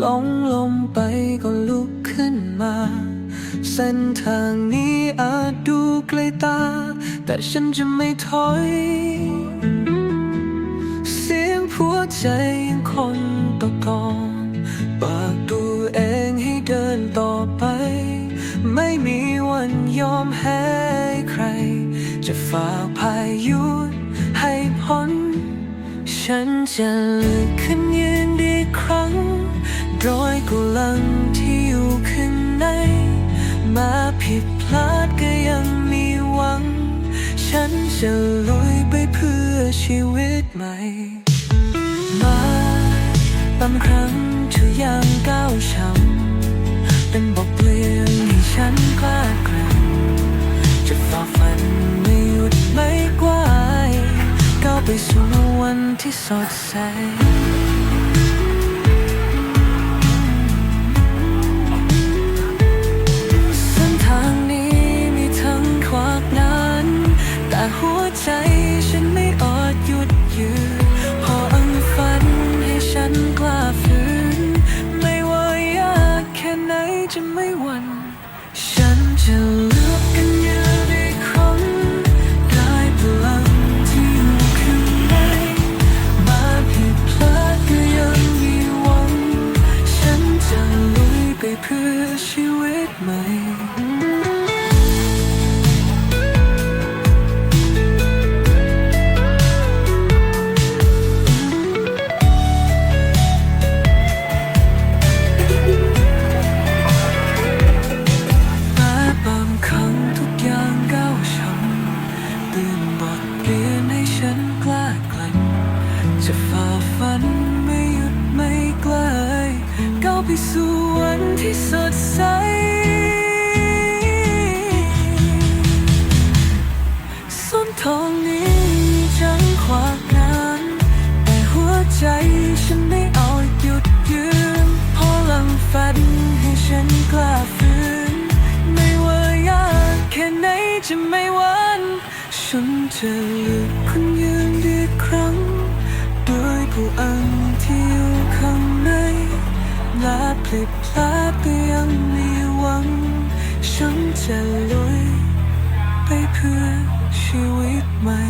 หลงลมไปก็ลุกขึ้นมา เส้นทางนี้อาจดูไกลตา แต่ฉันจะไม่ถอย เสียงหัวใจยังคงตะโกนบอกตัวเองให้เดินต่อไป ไม่มีวันยอมแพ้ใคร จะฝ่าพายุให้พ้น ฉันจะลุกขึ้นยืนอีกครั้ง โดยกำลังที่อยู่ข้างใน มาผิดพลาดก็ยังมีหวัง ฉันจะลุยไปเพื่อชีวิตใหม่ มาบางครั้งเธอยังก้าวช้ำเป็นบทเรียนให้ฉันกล้าแกร่งจะฝ่าฟันไม่หยุดไม่กวายก้าวไปสู่วันที่สดใส จะไม่ ฝันไม่หยุดไม่ไกลก้าวไปสู่วันที่สดใส ส้นทางนี้มีจังขวากนานแต่หัวใจฉันไม่เอาหยุดยืนพอลังฝันให้ฉันกล้าฝืนไม่ว่ายากแค่ไหนจะไม่หวัน ฉันจะลุกขึ้นยืนอีครั้ พลิดพลาดก็ยังมีหวัง ฉันจะลุยไปเพื่อชีวิตใหม่